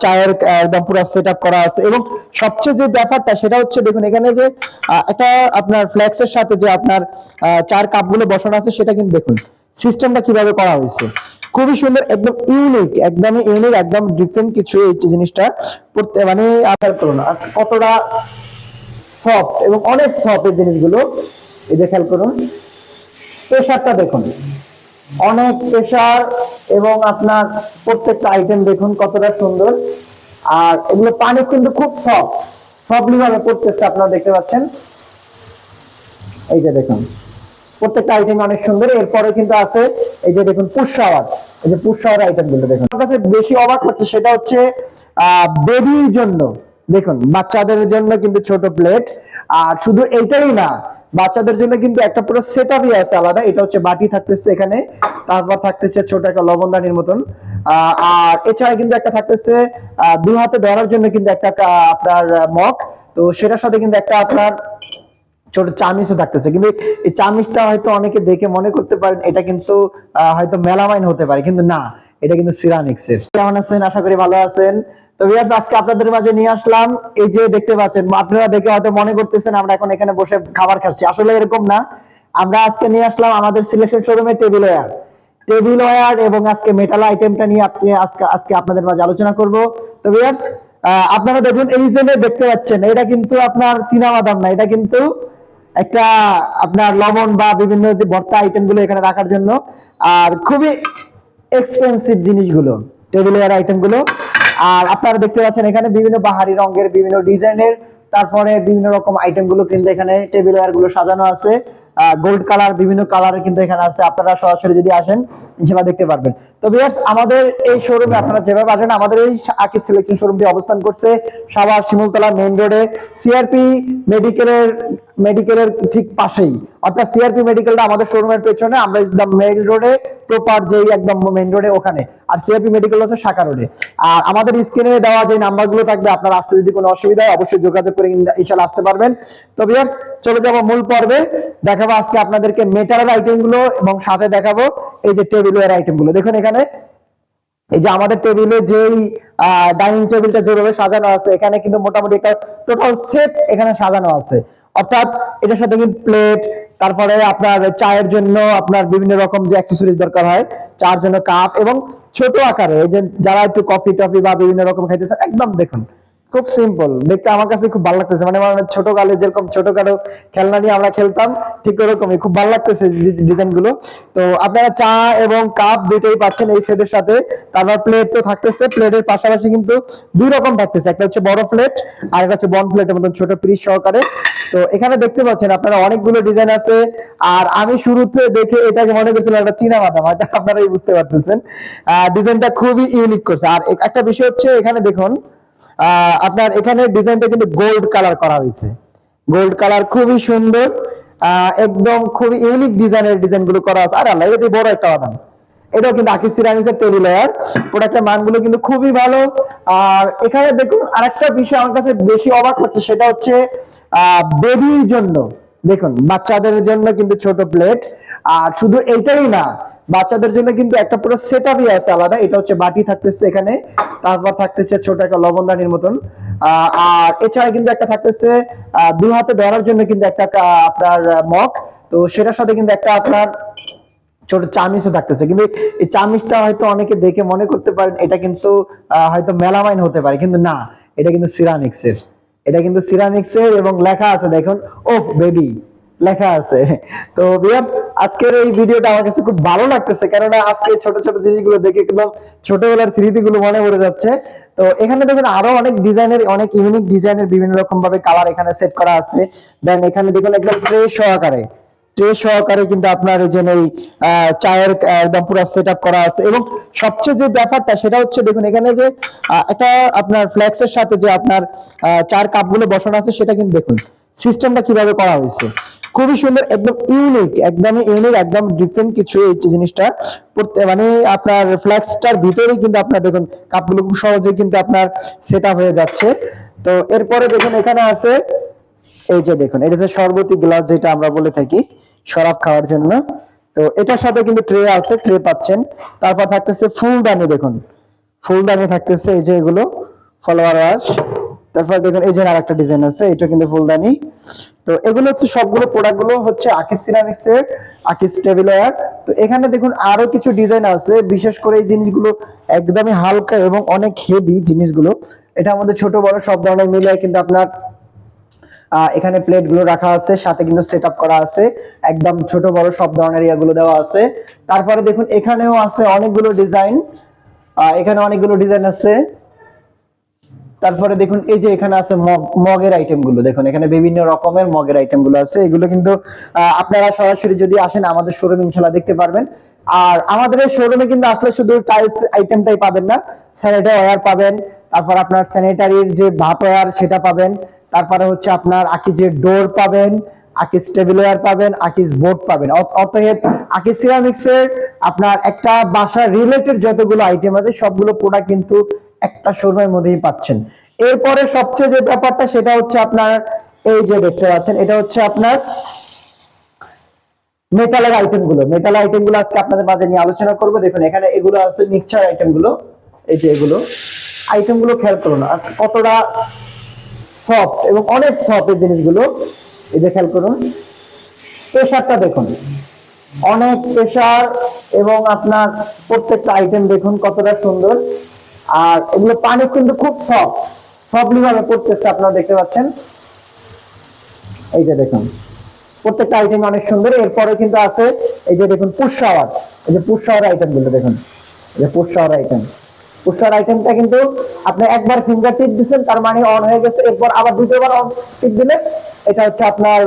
চায়ের একদম পুরো সেট করা আছে। এবং সবচেয়ে যে ব্যাপারটা, সেটা হচ্ছে দেখুন, এখানে যে একটা আপনার ফ্লেক্সের সাথে যে আপনার চার কাপগুলো বসানো আছে, সেটা কিন্তু দেখুন সিস্টেমটা কীভাবে করা হয়েছে। খুবই সুন্দর, একদম ইউনিক একদমই ইউনিক একদম ডিফারেন্ট কিছু এই জিনিসটা। প্রত্যেক- মানে আপনার করুন কতটা সফট এবং অনেক সফট এই জিনিসগুলো। এই যে খেয়াল করুন প্রেশারটা দেখুন, অনেক প্রেশার এবং আপনার প্রত্যেকটা আইটেম দেখুন কতটা সুন্দর। আর এগুলো পানি কিন্তু খুব সফট সফটলি ভাবে পড়তেছে আপনারা দেখতে পাচ্ছেন। এই যে দেখুন, প্রত্যেকটা আইটেম অনেক সুন্দর। এরপরে কিন্তু আছে এই যে দেখুন পুশ শাওয়ার এই যে পুশ শাওয়ার আইটেমগুলো দেখুন। আমার কাছে বেশি অবাক হচ্ছে সেটা হচ্ছে বেবির জন্য। দেখুন, বাচ্চাদের জন্য কিন্তু ছোট প্লেট আর শুধু এইটাই না, বাচ্চাদের জন্য কিন্তু একটা পুরো সেট আপই আছে আলাদা। এটা হচ্ছে বাটি থাকতেছে এখানে, তারপর থাকতেছে ছোট একটা লবণদানির মতন। আর এছাড়া কিন্তু একটা থাকতেছে দু হাতে ধরার জন্য কিন্তু একটা আপনার মগ। তো সেটার সাথে কিন্তু একটা আপনার ছোট চামিচও থাকতেছে। কিন্তু এই চামিচটা হয়তো অনেকে দেখে মনে করতে পারেন, এটা কিন্তু হয়তো মেলামাইন হতে পারে, কিন্তু না, এটা কিন্তু সিরামিক্স এর কেমন আছেন? আশা করি ভালো আছেন। আজকে আপনাদের মাঝে নিয়ে আসলাম। এই যে দেখতে পাচ্ছেন, আপনারা দেখে হয়তো মনে করতেছেন আমরা এখন এখানে বসে খাবার খাচ্ছি। আসলে এরকম না। আমরা আজকে নিয়ে আসলাম আমাদের selection tableware tableware এবং আজকে মেটাল আইটেমটা নিয়ে আপনি আজকে আজকে আপনাদের মাঝে আলোচনা করব। তো ভিউয়ার্স আপনারা দেখুন, এই যে দেখতে পাচ্ছেন, এটা কিন্তু আপনার চীনা বাদাম না। এটা কিন্তু একটা আপনার লবণ বা বিভিন্ন যে ভর্তা আইটেমগুলো এখানে রাখার জন্য। আর খুবই এক্সপেন্সিভ জিনিসগুলো টেবিল ওয়ার আইটেমগুলো আর আপনারা দেখতে পাচ্ছেন এখানে বিভিন্ন বাহারি রঙের, বিভিন্ন ডিজাইনের, তারপরে বিভিন্ন রকম আইটেমগুলো কিন্তু এখানে টেবিল ওয়ারগুলো সাজানো আছে। গোল্ড কালার বিভিন্ন কালারের কিন্তু এখানে আছে। আপনারা সরাসরি যদি আসেন, ইনশাআল্লাহ দেখতে পারবেন। তো ভিউয়ার্স আমাদের এই শোরুমে আপনারা যেভাবে আসেন, আমাদের এই আকিদ সিলেকশন শোরুমটি অবস্থান করছে সাভার শিমুলতলা মেইন রোডে সিআরপি মেডিকেলের মেডিকেলের ঠিক পাশেই। অর্থাৎ সিআরপি মেডিকেলটা আমাদের শোরুমের পেছনে, আমরা একদম মেইন রোডে প্রপার যেই একদম মেইন রোডে ওখানে। আর সিআরপি মেডিকেল হচ্ছে শাখা রোডে আর আমাদের স্ক্রিনে দেওয়া যে নাম্বারগুলো থাকবে, আপনার আসতে যদি কোনো অসুবিধা হয়, অবশ্যই যোগাযোগ করে ইনশাআল্লাহ আসতে পারবেন। তো ভিউয়ার্স চলে যাব মূল পর্বে। দেখাবো আজকে আপনাদেরকে মেটালের আইটেমগুলো এবং সাথে দেখাবো এই যে টেবিলের আইটেমগুলো। দেখুন এখানে, এই যে আমাদের টেবিলে যেই ডাইনিং টেবিলটা যেভাবে সাজানো আছে, এখানে কিন্তু মোটামুটি একটা টোটাল সেট এখানে সাজানো আছে। অর্থাৎ এটার সাথে কিন্তু প্লেট তারপরে আপনার চায়ের জন্য আপনার বিভিন্ন রকম যে অ্যাক্সেসরিজ দরকার হয়, চার জন্য কাপ এবং ছোট আকারে যে যারা একটু কফি টফি বা বিভিন্ন রকম খাইতেছে, একদম দেখুন, খুব সিম্পল দেখতে আমার কাছে খুব ভালো লাগতেছে মানে মানে ছোট কালে যেরকম ছোটখাটো খেলনা নিয়ে আমরা খেলতাম, ঠিক ওরকমই, খুব ভালো লাগতেছে ডিজাইনগুলো। তো আপনারা চা এবং কাপ দুইটাই পাচ্ছেন এই সেটের সাথে, তারপর প্লেট তো থাকতেছে প্লেটের পাশাপাশি কিন্তু দুই রকম থাকতেছে, একটা হচ্ছে বড় প্লেট আর একটা হচ্ছে বন প্লেটের মতন ছোট পিস সহকারে। তো এখানে দেখতে পাচ্ছেন আপনারা অনেকগুলো ডিজাইন আছে। আর আমি শুরুতে দেখে এটাকে মনে করছিলাম একটা চীনা বাদাম, হয়তো আপনারাই বুঝতে পারতেছেন। ডিজাইনটা খুবই ইউনিক করছে। আর একটা বিষয় হচ্ছে এখানে দেখুন আপনার এখানে ডিজাইনটা কিন্তু গোল্ড কালার করা হয়েছে। গোল্ড কালার খুবই সুন্দর একদম খুবই ইউনিক ডিজাইনের ডিজাইনগুলো করা আছে। আর আল্লাহ বড় একটা বাদাম। এটাও কিন্তু আকিস সিরামিক্সের টেবিল লেয়ার প্রোডাক্টের মানগুলো কিন্তু খুবই ভালো। আর এখানে দেখুন আরেকটা বিষয় আমার কাছে বেশি অবাক হচ্ছে, সেটা হচ্ছে বেবির জন্য। দেখুন, বাচ্চাদের জন্য কিন্তু ছোট প্লেট আর শুধু এইটাই না, বাচ্চাদের জন্য কিন্তু একটা পুরো সেট আপই আছে আলাদা। এটা হচ্ছে বাটি থাকতেছে এখানে, তারপর থাকতেছে ছোট একটা লবণদানির মতন। আর এছাড়া কিন্তু একটা থাকতেছে দু হাতে ধরার জন্য কিন্তু একটা আপনার মগ। তো সেটার সাথে কিন্তু একটা আপনার ছোট চামিচও থাকতেছে। কিন্তু এই চামিচটা হয়তো অনেকে দেখে মনে করতে পারেন, এটা কিন্তু হয়তো মেলামাইন হতে পারে। কিন্তু না, এটা কিন্তু সিরামিক্স এর এটা কিন্তু সিরামিক্স এর এবং লেখা আছে, দেখুন। ও বেবি লেখা আছে। তো ভিউয়ার্স আজকের এই ভিডিওটা আমার কাছে খুব ভালো লাগতেছে, কেননা আজকে ছোট ছোট জিনিসগুলো দেখে একদম ছোটবেলার স্মৃতিগুলো মনে পড়ে যাচ্ছে। তো এখানে দেখুন, আরও অনেক ডিজাইনের, অনেক ইউনিক ডিজাইনের বিভিন্ন রকম ভাবে কালার এখানে সেট করা আছে। দেন এখানে দেখুন, একদম ট্রে সহকারে ট্রে সহকারে কিন্তু আপনার এই যে এই চায়ের একদম পুরো সেট করা আছে। এবং সবচেয়ে যে ব্যাপারটা সেটা হচ্ছে দেখুন, এখানে যে একটা আপনার ফ্লেক্সের সাথে যে আপনার চার কাপগুলো বসানো আছে সেটা কিন্তু দেখুন সিস্টেমটা কীভাবে করা হয়েছে। খুবই সুন্দর, একদম ইউনিক একদমই ইউনিক একদম ডিফারেন্ট কিছু এই জিনিসটা। মানে আপনার ফ্লেক্সটার ভিতরে কিন্তু আপনার দেখুন, কাপগুলো খুব সহজেই কিন্তু আপনার সেট হয়ে যাচ্ছে। তো এরপরে দেখুন, এখানে আছে, এই যে দেখুন, এটা হচ্ছে শরবতি গ্লাস যেটা আমরা বলে থাকি শরাব খাওয়ার জন্য। তো এটার সাথে কিন্তু ট্রে আছে ট্রে পাচ্ছেন। তারপর থাকতেছে ফুলদানি দেখুন। ফুলদানি থাকতেছে এই যে এগুলো ফলোয়ার ওয়াশ তারপর দেখুন এই যে আরেকটা ডিজাইন আছে, এটা কিন্তু ফুলদানি। তো এগুলো হচ্ছে সবগুলো প্রোডাক্টগুলো হচ্ছে আকিস সিরামিক্স এর আকিস টেবিলওয়্যার তো এখানে দেখুন আরও কিছু ডিজাইন আছে, বিশেষ করে এই জিনিসগুলো একদমই হালকা এবং অনেক হেভি জিনিসগুলো। এটা আমাদের ছোট বড় সব ধরনের মিলে কিন্তু আপনার এখানে প্লেটগুলো রাখা আছে, সাথে কিন্তু সেট করা আছে। একদম ছোট, বড় সব ধরনের ইয়াগুলো দেওয়া আছে। তারপরে দেখুন, এখানেও আছে অনেকগুলো ডিজাইন এখানে অনেকগুলো ডিজাইন আছে। তারপরে দেখুন, এই যে এখানে আছে মগ, মগের আইটেমগুলো। দেখুন, এখানে বিভিন্ন রকমের মগের আইটেমগুলো আছে। এগুলো কিন্তু আপনারা সরাসরি যদি আসেন আমাদের শোরুম ইনশাল্লাহ দেখতে পারবেন। আর আমাদের এই শোরুমে কিন্তু আসলে শুধু টাইলস আইটেমটাই পাবেন না স্যানিটারি ওয়্যার পাবেন, তারপর আপনার স্যানিটারির যে ভাত ওয়্যার সেটা পাবেন। তারপরে হচ্ছে আপনার আকিজের ডোর পাবেন, আকিজ টেবিলওয়্যার পাবেন, আকিজ বোর্ড পাবেন। অতএব আকিজ সিরামিক্স এর আপনার একটা বাসা রিলেটেড যতগুলো আইটেম আছে, সবগুলো প্রোডাক্ট কিন্তু একটা শোরুমের মধ্যেই পাচ্ছেন। এরপরে সবচেয়ে যে ব্যাপারটা, সেটা হচ্ছে আপনার এই যে দেখতে পাচ্ছেন, এটা হচ্ছে আপনার মেটালের আইটেমগুলো। মেটাল আইটেমগুলো আজকে আপনাদের মাঝে নিয়ে আলোচনা করব। দেখুন, এখানে এগুলো আছে মিক্সচার আইটেমগুলো। এই যে এগুলো। আইটেমগুলো খেয়াল করুন, আর কতটা সফট এবং অনেক সফট এই জিনিসগুলো। এই যে খেয়াল করুন প্রেশারটা দেখুন। অনেক প্রেশার এবং আপনার প্রত্যেকটা আইটেম দেখুন কতটা সুন্দর। আর এগুলো পানি কিন্তু খুব সফট সফটলি ভাবে পড়তেছে আপনারা দেখতে পাচ্ছেন। এই যে দেখুন, প্রত্যেকটা আইটেম অনেক সুন্দর। এরপরে কিন্তু আছে এই যে দেখুন পুশ শাওয়ার এই যে পুশ শাওয়ার আইটেমগুলো দেখুন। এই যে শাওয়ার আইটেম শাওয়ার আইটেমটা কিন্তু আপনি একবার ফিঙ্গার টিপ দিচ্ছেন তার মানে অন হয়ে গেছে, এরপর আবার দ্বিতীয়বার অন টিপ দিলে এটা হচ্ছে আপনার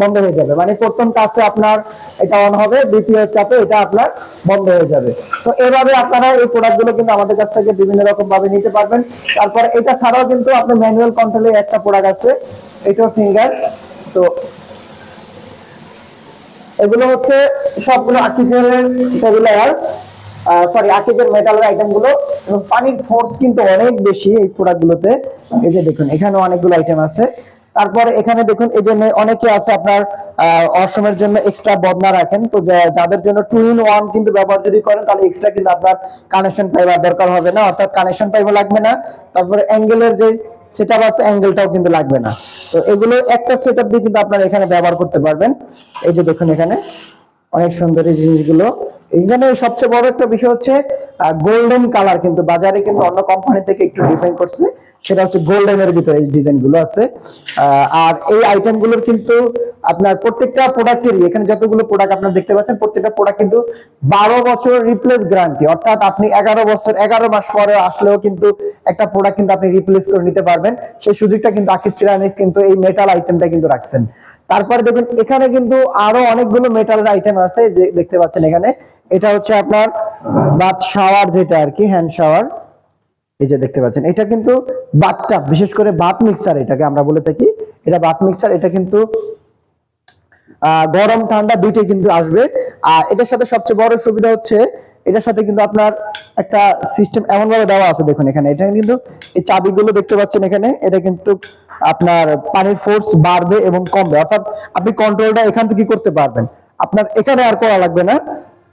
বন্ধ হয়ে যাবে। মানে প্রথম কাজে আপনার এটা অন হবে, দ্বিতীয় চাপে এটা আপনার বন্ধ হয়ে যাবে। তো এভাবে আপনারা এই প্রোডাক্টগুলো কিন্তু আমাদের কাছ থেকে বিভিন্ন রকম ভাবে নিতে পারবেন। তারপর এটা ছাড়াও কিন্তু আপনার ম্যানুয়াল কন্ট্রোলের একটা প্রোডাক্ট আছে, এটাও ফিঙ্গার তো এগুলো হচ্ছে সবগুলো আর্টিফিশিয়াল টেবিলার সরি আর্টিফিশিয়াল মেটালের আইটেমগুলো পানির ফোর্স কিন্তু অনেক বেশি এই প্রোডাক্ট গুলোতে। এই যে দেখুন এখানে অনেকগুলো আইটেম আছে। তারপরে এখানে দেখুন, এই জন্য অনেকে আছে আপনার অসমের জন্য এক্সট্রা বদনা রাখেন। তো যাদের জন্য টু ইন ওয়ান কিন্তু ব্যবহার যদি করেন, তাহলে এক্সট্রা কিন্তু আপনার কানেকশন পাইবার দরকার হবে না। অর্থাৎ কানেকশন পাইবার লাগবে না। তারপরে অ্যাঙ্গেলের যে সেট আপ আছে অ্যাঙ্গেলটাও কিন্তু লাগবে না। তো এগুলো একটা সেটআপ দিয়ে কিন্তু আপনারা এখানে ব্যবহার করতে পারবেন। এই যে দেখুন এখানে, অনেক সুন্দর এই জিনিসগুলো। এখানে সবচেয়ে বড় একটা বিষয় হচ্ছে গোল্ডেন কালার কিন্তু বাজারে কিন্তু অন্য কোম্পানি থেকে একটু ডিজাইন করছে, সেটা হচ্ছে গোল্ডেনের ভিতরে ডিজাইনগুলো আছে। আর এই আইটেমগুলোর কিন্তু আপনার প্রত্যেকটা প্রোডাক্টেরই এখানে যতগুলো প্রোডাক্ট আপনারা দেখতে পাচ্ছেন, প্রত্যেকটা প্রোডাক্ট কিন্তু বারো বছর রিপ্লেস গ্যারান্টি অর্থাৎ আপনি এগারো বছর, এগারো মাস পরে আসলেও কিন্তু একটা প্রোডাক্ট কিন্তু আপনি রিপ্লেস করে নিতে পারবেন। সেই সুযোগটা কিন্তু আকিস সিরামিক্স কিন্তু এই মেটাল আইটেমটা কিন্তু রাখছেন। তারপরে দেখুন, এখানে কিন্তু আরও অনেকগুলো মেটালের আইটেম আছে, যে দেখতে পাচ্ছেন এখানে। এটা হচ্ছে আপনার বাথ শাওয়ার যেটা আর কি হ্যান্ড শাওয়ার এই যে দেখতে পাচ্ছেন, এটা কিন্তু বাথটা বিশেষ করে বাথ মিক্সার এটাকে আমরা বলে থাকি। এটা বাথ মিক্সার এটা কিন্তু গরম, ঠান্ডা দুইটাই কিন্তু আসবে। আর এটার সাথে সবচেয়ে বড় সুবিধা হচ্ছে, এটার সাথে কিন্তু আপনার একটা সিস্টেম এমন ভাবে দেওয়া আছে, দেখুন এখানে। এটা কিন্তু এই চাবিগুলো দেখতে পাচ্ছেন এখানে, এটা কিন্তু আপনার পানির ফোর্স বাড়বে এবং কমবে। অর্থাৎ আপনি কন্ট্রোলটা এখান থেকে করতে পারবেন। আপনার এখানে আর করা লাগবে না।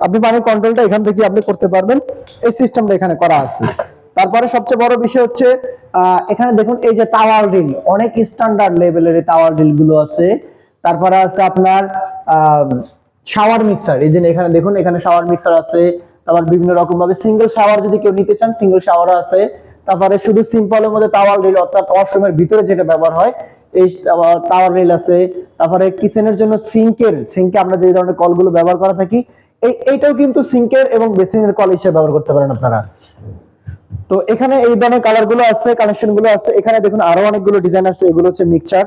আপনি পানির কন্ট্রোলটা এখান থেকে আপনি করতে পারবেন। এই সিস্টেমটা এখানে করা আছে। তারপরে সবচেয়ে বড় বিষয় হচ্ছে এখানে দেখুন এই যে টাওয়ার রিল অনেক স্ট্যান্ডার্ড লেভেলের টাওয়ার রিলগুলো আছে। তারপরে আছে আপনার শাওয়ার মিক্সার এই যে এখানে দেখুন, এখানে শাওয়ার মিক্সার আছে। তারপর বিভিন্ন রকম ভাবে সিঙ্গেল শাওয়ার যদি কেউ নিতে চান সিঙ্গেল শাওয়ার আছে। তারপরে শুধু সিম্পলের মধ্যে টাওয়ার রিল অর্থাৎ ওয়াশরুমের ভিতরে যেটা ব্যবহার হয়, এই টাওয়ার রিল আছে। তারপরে কিচেনের জন্য সিঙ্কের সিঙ্কে আমরা যে ধরনের কলগুলো ব্যবহার করা থাকি এইটাও কিন্তু সিঙ্কের এবং বেসিনের কল হিসেবে ব্যবহার করতে পারেন আপনারা। তো এখানে এই ধরনের কালারগুলো আছে কানেকশনগুলো আছে। এখানে দেখুন আরও অনেকগুলো ডিজাইন আছে। এগুলো হচ্ছে মিক্সার,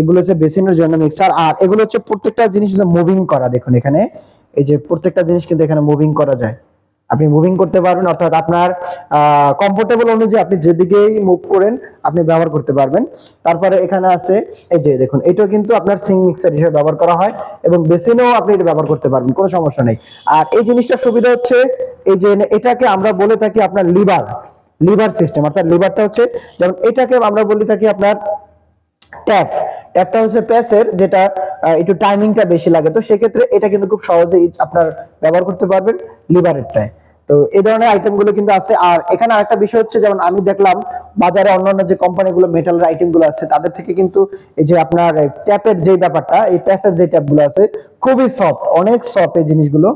এগুলো হচ্ছে বেসিনের জন্য মিক্সচার আর এগুলো হচ্ছে প্রত্যেকটা জিনিস মুভিং করা, দেখুন এখানে। এই যে প্রত্যেকটা জিনিস কিন্তু এখানে মুভিং করা যায়। আপনি মুভিং করতে পারবেন, অর্থাৎ আপনার কমফোর্টেবল অনুযায়ী আপনি যেদিকেই মুভ করেন, আপনি ব্যবহার করতে পারবেন। তারপরে এখানে আছে, এই যে দেখুন, এটাও কিন্তু আপনার সিং মিক্সার হিসেবে ব্যবহার করা হয় এবং বেসিনেও আপনি এটা ব্যবহার করতে পারবেন, কোনো সমস্যা নেই। আর এই জিনিসটার সুবিধা হচ্ছে, এই যে এটাকে আমরা বলে থাকি আপনার লিভার লিভার সিস্টেম অর্থাৎ লিভারটা হচ্ছে, যেমন এটাকে আমরা বলে থাকি আপনার ট্যাপ ট্যাপটা হচ্ছে প্যাসের, যেটা একটু টাইমিংটা বেশি লাগে। তো সেক্ষেত্রে এটা কিন্তু খুব সহজেই আপনার ব্যবহার করতে পারবেন লিভারেরটায়। তো এই ধরনের আইটেমগুলো কিন্তু আছে। আর এখানে আরেকটা বিষয় হচ্ছে, যেমন আমি দেখলাম বাজারে অন্যান্য যে কোম্পানিগুলো মেটালের আইটেমগুলো আছে, তাদের থেকে কিন্তু এই যে আপনার ট্যাপের যে ব্যাপারটা, এই প্যাসের যে ট্যাপগুলো আছে, খুবই সফট অনেক সফট এই জিনিসগুলো,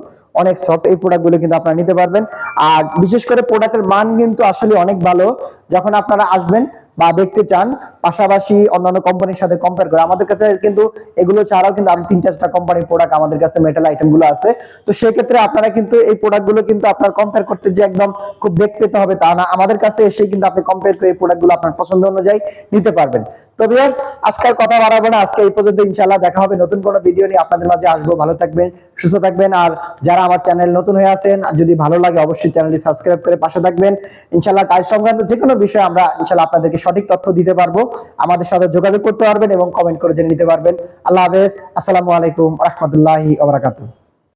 অনেক সফট এই প্রোডাক্টগুলো কিন্তু আপনারা নিতে পারবেন। আর বিশেষ করে প্রোডাক্টের মান কিন্তু আসলে অনেক ভালো। যখন আপনারা আসবেন বা দেখতে চান, পাশাপাশি অন্যান্য কোম্পানির সাথে কম্পেয়ার করে। আমাদের কাছে কিন্তু এগুলো ছাড়াও কিন্তু আরও তিন চারটা কোম্পানির প্রোডাক্ট আমাদের কাছে মেটাল আইটেমগুলো আছে। তো সেক্ষেত্রে আপনারা কিন্তু এই প্রোডাক্টগুলো কিন্তু আপনার কম্পেয়ার করতে যে একদম খুব দেখতে পেতে হবে তা না। আমাদের কাছে এসে কিন্তু আপনি কম্পেয়ার করে এই প্রোডাক্টগুলো আপনার পছন্দ অনুযায়ী নিতে পারবেন। তো ভিউয়ার্স আজকের কথা বাড়াবো না। আজকে এই পর্যন্ত ইনশাআল্লাহ দেখা হবে নতুন কোনো ভিডিও নিয়ে আপনাদের মাঝে আসব। ভালো থাকবেন, সুস্থ থাকবেন। আর যারা আমার চ্যানেল নতুন হয়ে আছেন যদি ভালো লাগে অবশ্যই চ্যানেলটি সাবস্ক্রাইব করে পাশে থাকবেন। ইনশাআল্লাহ টাইল সংক্রান্ত যে কোনো বিষয়ে আমরা ইনশাআল্লাহ আপনাদেরকে সঠিক তথ্য দিতে পারব। আমাদের সাথে যোগাযোগ করতে পারবেন এবং কমেন্ট করে জেনে নিতে পারবেন। আল্লাহ হাফেজ। আসসালামু আলাইকুম রহমতুল্লাহি